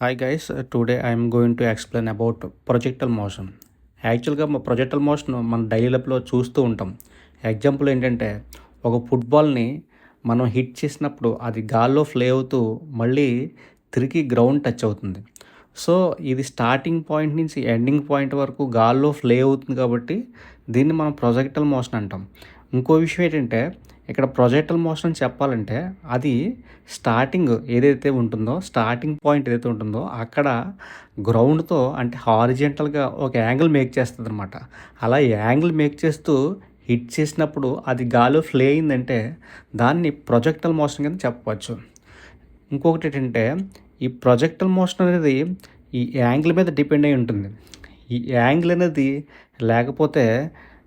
Hi guys today I'm going to explain about projectile motion యాక్చువల్గా projectile motion మన daily లైఫ్లో చూస్తూ ఉంటాం. ఎగ్జాంపుల్ ఏంటంటే ఒక ఫుట్బాల్ని మనం హిట్ చేసినప్పుడు అది గాల్లో ఫ్లే అవుతూ మళ్ళీ తిరిగి గ్రౌండ్ టచ్ అవుతుంది. సో ఇది స్టార్టింగ్ పాయింట్ నుంచి ఎండింగ్ పాయింట్ వరకు గాల్లో ఫ్లే అవుతుంది కాబట్టి దీన్ని మనం ప్రొజెక్టల్ మోషన్ అంటాం. ఇంకో విషయం ఏంటంటే ఇక్కడ ప్రొజెక్టల్ మోషన్ అని చెప్పాలంటే అది స్టార్టింగ్ ఏదైతే ఉంటుందో స్టార్టింగ్ పాయింట్ ఏదైతే ఉంటుందో అక్కడ గ్రౌండ్తో అంటే హారిజెంటల్గా ఒక యాంగిల్ మేక్ చేస్తుంది అనమాట అలా యాంగిల్ మేక్ చేస్తూ హిట్ చేసినప్పుడు అది గాలి ఫ్లే అయిందంటే దాన్ని ప్రొజెక్టల్ మోషన్ కింద చెప్పవచ్చు. ఇంకొకటి ఏంటంటే ఈ ప్రొజెక్టల్ మోషన్ అనేది ఈ యాంగిల్ మీద డిపెండ్ అయి ఉంటుంది. ఈ యాంగిల్ అనేది లేకపోతే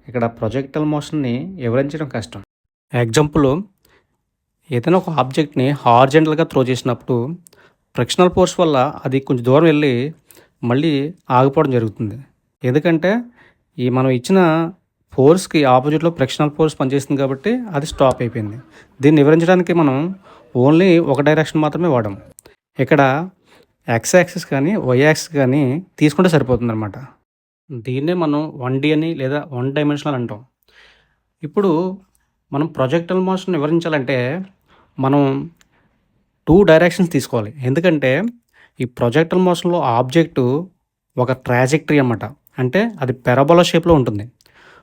ఇక్కడ ప్రొజెక్టల్ మోషన్ని వివరించడం కష్టం. ఎగ్జాంపుల్ ఏదైనా ఒక ఆబ్జెక్ట్ని హార్జెంటల్గా త్రో చేసినప్పుడు ఫ్రిక్షనల్ ఫోర్స్ వల్ల అది కొంచెం దూరం వెళ్ళి మళ్ళీ ఆగిపోవడం జరుగుతుంది. ఎందుకంటే ఈ మనం ఇచ్చిన ఫోర్స్కి ఆపోజిట్లో ఫ్రిక్షనల్ ఫోర్స్ పనిచేస్తుంది కాబట్టి అది స్టాప్ అయిపోయింది. దీన్ని వివరించడానికి మనం ఓన్లీ ఒక డైరెక్షన్ మాత్రమే వాడాం ఇక్కడ ఎక్స్ యాక్సిస్ కానీ వై యాక్సిస్ కానీ తీసుకుంటే సరిపోతుంది అనమాట దీన్నే మనం వన్ డి అని లేదా వన్ డైమెన్షనల్ అంటాం. ఇప్పుడు మనం ప్రొజెక్టల్ మోషన్ వివరించాలంటే మనం టూ డైరెక్షన్స్ తీసుకోవాలి. ఎందుకంటే ఈ ప్రొజెక్టల్ మోషన్లో ఆబ్జెక్టు ఒక ట్రాజెక్టరీ అన్నమాట. అంటే అది పెరబోలో షేప్లో ఉంటుంది.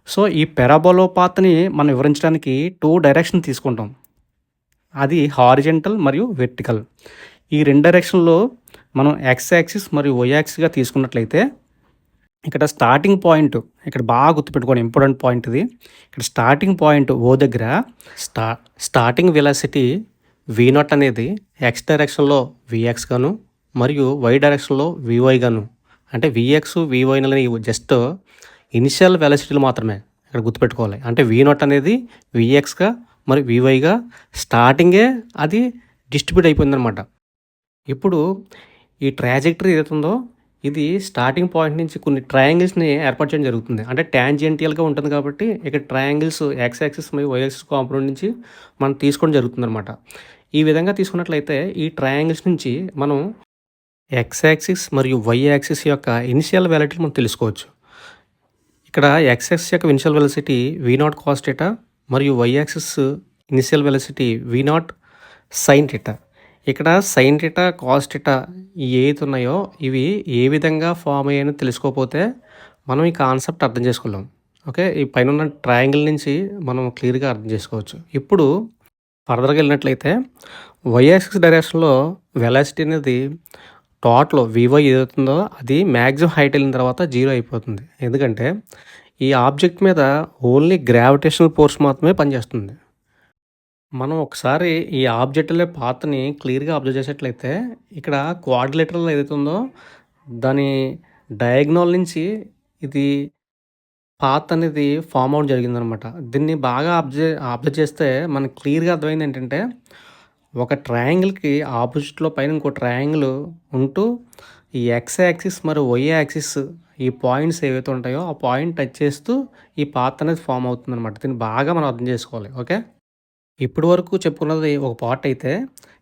సో ఈ పెరబోలో పాత్ని మనం వివరించడానికి టూ డైరెక్షన్ తీసుకుంటాం. అది హారిజెంటల్ మరియు వెర్టికల్ ఈ రెండు డైరెక్షన్లో మనం ఎక్స్ యాక్సిస్ మరియు వై యాక్సిస్గా తీసుకున్నట్లయితే ఇక్కడ స్టార్టింగ్ పాయింట్ ఇక్కడ బాగా గుర్తుపెట్టుకోండి ఇంపార్టెంట్ పాయింట్ ఇది. ఇక్కడ స్టార్టింగ్ పాయింట్ ఓ దగ్గర స్టా స్టార్టింగ్ వెలాసిటీ వి నాట్ అనేది ఎక్స్ డైరెక్షన్లో విఎక్స్ గాను మరియు వై డైరెక్షన్లో వివై గాను. అంటే విఎక్స్ వివై అనేవి జస్ట్ ఇనిషియల్ వెలాసిటీలు మాత్రమే ఇక్కడ గుర్తుపెట్టుకోవాలి. అంటే వి నాట్ అనేది విఎక్స్గా మరి వివైగా స్టార్టింగే అది డిస్ట్రిబ్యూట్ అయిపోయిందనమాట ఇప్పుడు ఈ ట్రాజెక్టరీ ఏదైతుందో ఇది స్టార్టింగ్ పాయింట్ నుంచి కొన్ని ట్రయాంగిల్స్ని ఏర్పాటు చేయడం జరుగుతుంది. అంటే ట్యాంజెంటియల్గా ఉంటుంది కాబట్టి ఇక్కడ ట్రయాంగిల్స్ ఎక్స్ యాక్సిస్ మరియు వై యాక్సిస్ నుంచి మనం తీసుకోవడం జరుగుతుంది అనమాట ఈ విధంగా తీసుకున్నట్లయితే ఈ ట్రయాంగిల్స్ నుంచి మనం ఎక్స్ యాక్సిస్ మరియు వై యాక్సిస్ యొక్క ఇనిషియల్ వ్యాలిటీ మనం తెలుసుకోవచ్చు. ఇక్కడ ఎక్స్ యాక్సిస్ యొక్క initial velocity v naught cos theta మరియు y axis initial velocity v naught sine theta ఇక్కడ సైన్ టిటా కాస్ టిటా ఏది ఉన్నాయో ఇవి ఏ విధంగా ఫామ్ అయ్యాయని తెలుసుకోకపోతే మనం ఈ కాన్సెప్ట్ అర్థం చేసుకోలేం ఓకే? ఈ పైన ఉన్న ట్రయాంగిల్ నుంచి మనం క్లియర్గా అర్థం చేసుకోవచ్చు. ఇప్పుడు ఫర్దర్గా వెళ్ళినట్లయితే వైఎక్స్ డైరెక్షన్లో వెలాసిటీ అనేది టోటల్ వివో ఏదవుతుందో అది మ్యాక్సిమం హైట్ వెళ్ళిన తర్వాత జీరో అయిపోతుంది. ఎందుకంటే ఈ ఆబ్జెక్ట్ మీద ఓన్లీ గ్రావిటేషనల్ ఫోర్స్ మాత్రమే పనిచేస్తుంది. మనం ఒకసారి ఈ ఆబ్జెక్ట్ల పాత్ని క్లియర్‌గా అబ్జర్వ్ చేసేట్లయితే, ఇక్కడ క్వాడ్రిలేటరల్ ఏదైతే ఉందో, దాని డయాగ్నల్ నుంచి ఇది పాత్ అనేది ఫామ్ అవుట్ జరిగిందనమాట. దీన్ని బాగా అబ్జర్వ్ అబ్జర్వ్ చేస్తే మనకు క్లియర్‌గా అర్థమైంది ఏంటంటే, ఒక ట్రయాంగిల్‌కి ఆపోజిట్‌లో పైన ఇంకో ట్రయాంగిల్ ఉంటూ, ఈ ఎక్స్ యాక్సిస్ మరియు వై యాక్సిస్ ఈ పాయింట్స్ ఏవైతే ఉంటాయో, ఆ పాయింట్ టచ్ చేస్తూ ఈ పాత్ అనేది ఫామ్ అవుతుందనమాట. దీన్ని బాగా మనం అర్థం చేసుకోవాలి. ఓకే. ఇప్పటి వరకు చెప్పుకున్నది ఒక పార్ట్ అయితే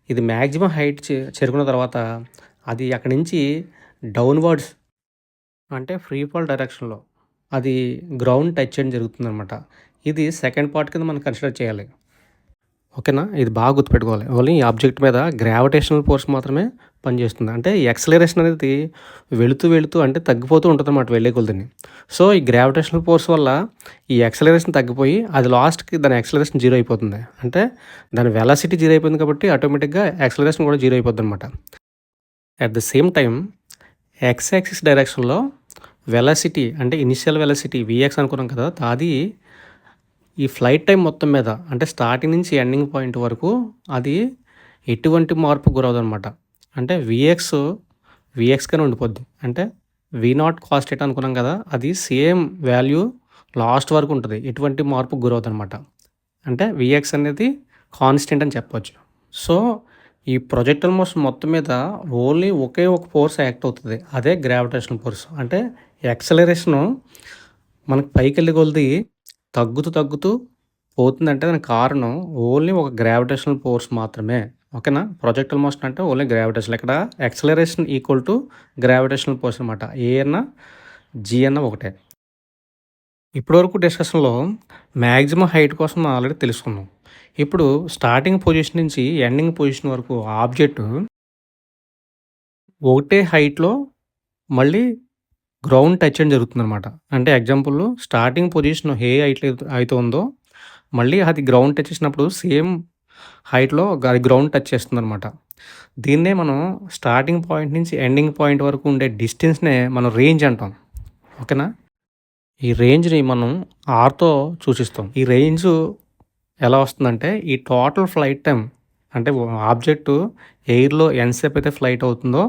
ఇది మ్యాక్సిమం హైట్ చేరుకున్న తర్వాత అది అక్కడి నుంచి డౌన్వర్డ్స్ అంటే ఫ్రీ ఫాల్ డైరెక్షన్లో అది గ్రౌండ్ టచ్ చేయడం జరుగుతుందనమాట ఇది సెకండ్ పార్ట్ కింద మనం కన్సిడర్ చేయాలి. ఓకేనా? ఇది బాగా గుర్తుపెట్టుకోవాలి. ఓన్లీ ఈ ఆబ్జెక్ట్ మీద గ్రావిటేషనల్ ఫోర్స్ మాత్రమే పనిచేస్తుంది. అంటే ఎక్సలరేషన్ అనేది వెళుతూ వెళుతూ అంటే తగ్గిపోతూ ఉంటుంది అన్నమాట వెళ్ళే కొలదిని. సో ఈ గ్రావిటేషనల్ ఫోర్స్ వల్ల ఈ ఎక్సలరేషన్ తగ్గిపోయి అది లాస్ట్కి దాని ఎక్సలరేషన్ జీరో అయిపోతుంది. అంటే దాని వెలాసిటీ జీరో అయిపోయింది కాబట్టి ఆటోమేటిక్గా ఎక్సలరేషన్ కూడా జీరో అయిపోద్ది అనమాట at the same time x axis డైరెక్షన్లో వెలాసిటీ అంటే ఇనిషియల్ వెలాసిటీ విఎక్స్ అనుకున్నాం కదా అది ఈ ఫ్లైట్ టైం మొత్తం మీద అంటే స్టార్టింగ్ నుంచి ఎండింగ్ పాయింట్ వరకు అది ఎటువంటి మార్పు గురవదు అనమాట అంటే విఎక్స్ విఎక్స్గానే ఉండిపోద్ది. అంటే వి నాట్ కాస్ట్ ఎట్ అనుకున్నాం కదా అది సేమ్ వాల్యూ లాస్ట్ వరకు ఉంటుంది. ఎటువంటి మార్పు గురవుతుంది అనమాట అంటే విఎక్స్ అనేది కాన్స్టెంట్ అని చెప్పవచ్చు సో ఈ ప్రొజెక్టల్ మోషన్ మొత్తం మీద ఓన్లీ ఒకే ఒక ఫోర్స్ యాక్ట్ అవుతుంది. అదే గ్రావిటేషనల్ ఫోర్స్ అంటే యాక్సలరేషను మనకి పైకి వెళ్ళి కొలిది తగ్గుతూ తగ్గుతూ పోతుందంటే దానికి కారణం ఓన్లీ ఒక గ్రావిటేషనల్ ఫోర్స్ మాత్రమే. ఓకేనా? ప్రొజెక్టల్ మోషన్ అంటే ఓన్లీ గ్రావిటేషన్ ఇక్కడ acceleration equal to gravitational force అనమాట ఏ అన్న జీ అన్న ఒకటే. ఇప్పటివరకు డిస్కషన్లో మ్యాక్సిమం హైట్ కోసం మనం ఆల్రెడీ తెలుసుకున్నాం. ఇప్పుడు స్టార్టింగ్ పొజిషన్ నుంచి ఎండింగ్ పొజిషన్ వరకు ఆబ్జెక్ట్ ఒకటే హైట్లో మళ్ళీ గ్రౌండ్ టచ్ చేయడం జరుగుతుందనమాట అంటే ఎగ్జాంపుల్ స్టార్టింగ్ పొజిషన్ ఏ హైట్ అయితే ఉందో మళ్ళీ అది గ్రౌండ్ టచ్ చేసినప్పుడు సేమ్ హైట్లో అది గ్రౌండ్ టచ్ చేస్తుందనమాట దీన్నే మనం స్టార్టింగ్ పాయింట్ నుంచి ఎండింగ్ పాయింట్ వరకు ఉండే డిస్టెన్స్నే మనం రేంజ్ అంటాం. ఓకేనా? ఈ రేంజ్ని మనం ఆర్తో సూచిస్తాం. ఈ రేంజ్ ఎలా వస్తుందంటే ఈ టోటల్ ఫ్లైట్ టైం అంటే ఆబ్జెక్టు ఎయిర్లో ఎంతసేపు అయితే ఫ్లైట్ అవుతుందో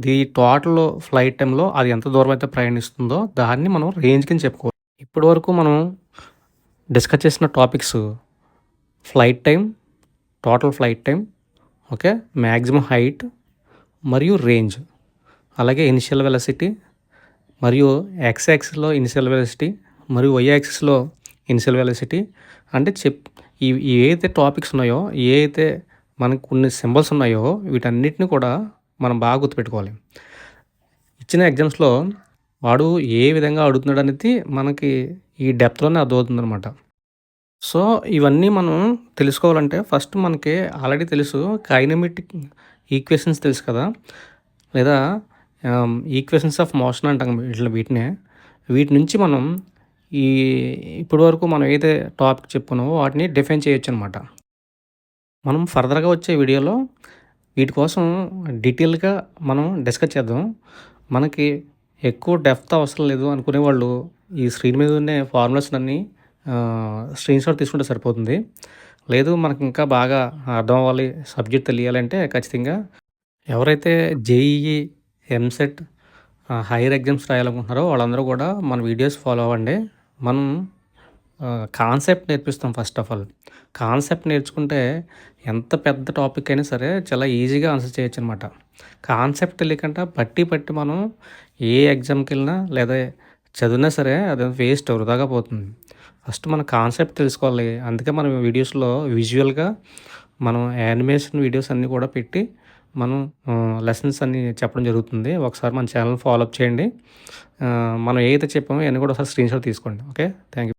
ది టోటల్ ఫ్లైట్ టైంలో అది ఎంత దూరం అయితే ప్రయాణిస్తుందో దాన్ని మనం రేంజ్ కింద చెప్పుకోవాలి ఇప్పటి వరకు మనం డిస్కస్ చేసిన topics flight time total flight time okay maximum height మరియు రేంజ్ అలాగే ఇనిషియల్ వెలసిటీ మరియు ఎక్స్ యాక్సిస్లో ఇనిషియల్ వెలసిటీ మరియు వై యాక్సిస్లో ఇనిషియల్ వెలసిటీ అంటే చెప్ ఈ ఏదైతే టాపిక్స్ ఉన్నాయో ఏ అయితే మనకు కొన్ని సింబల్స్ ఉన్నాయో వీటన్నిటిని కూడా మనం బాగా గుర్తుపెట్టుకోవాలి. ఇచ్చిన ఎగ్జామ్స్లో వాడు ఏ విధంగా అడుగుతున్నాడు అనేది మనకి ఈ డెప్త్లోనే అర్థమవుతుంది అనమాట సో ఇవన్నీ మనం తెలుసుకోవాలంటే ఫస్ట్ మనకి ఆల్రెడీ తెలుసు కైనమెటిక్ ఈక్వేషన్స్ తెలుసు కదా. లేదా ఈక్వేషన్స్ ఆఫ్ మోషన్ అంటాం ఇట్లా వీటినే. వీటి నుంచి మనం ఈ ఇప్పటి వరకు మనం ఏదైతే టాపిక్ చెప్పుకున్నామో వాటిని డిఫైన్ చేయొచ్చు అనమాట మనం ఫర్దర్గా వచ్చే వీడియోలో వీటి కోసం డీటెయిల్గా మనం డిస్కస్ చేద్దాం. మనకి ఎక్కువ డెప్త్ అవసరం లేదు అనుకునే వాళ్ళు ఈ స్క్రీన్ మీద ఉండే ఫార్ములాస్ అన్నీ స్క్రీన్ షాట్ తీసుకుంటే సరిపోతుంది. లేదు మనకి ఇంకా బాగా అర్థం అవ్వాలి సబ్జెక్ట్ తెలియాలంటే ఖచ్చితంగా ఎవరైతే జేఈఈ ఎంసెట్ హైయర్ ఎగ్జామ్స్ రాయాలనుకుంటున్నారో వాళ్ళందరూ కూడా మన వీడియోస్ ఫాలో అవ్వండి. మనం కాన్సెప్ట్ నేర్పిస్తాం ఫస్ట్ ఆఫ్ ఆల్. కాన్సెప్ట్ నేర్చుకుంటే ఎంత పెద్ద టాపిక్ అయినా సరే చాలా ఈజీగా ఆన్సర్ చేయొచ్చు అనమాట కాన్సెప్ట్ తెలియకుండా బట్టి పట్టి మనం ఏ ఎగ్జామ్కి వెళ్ళినా లేదా చదివినా సరే అది వేస్ట్ వృధాగా పోతుంది. ఫస్ట్ మన కాన్సెప్ట్ తెలుసుకోవాలి. అందుకే మనం వీడియోస్లో విజువల్గా మనం యానిమేషన్ వీడియోస్ అన్నీ కూడా పెట్టి మనం లెసన్స్ అన్నీ చెప్పడం జరుగుతుంది. ఒకసారి మన ఛానల్ ఫాలో అప్ చేయండి. మనం ఏదైతే చెప్పామో అన్నీ కూడా ఒకసారి స్క్రీన్షాట్ తీసుకోండి. ఓకే? Thank you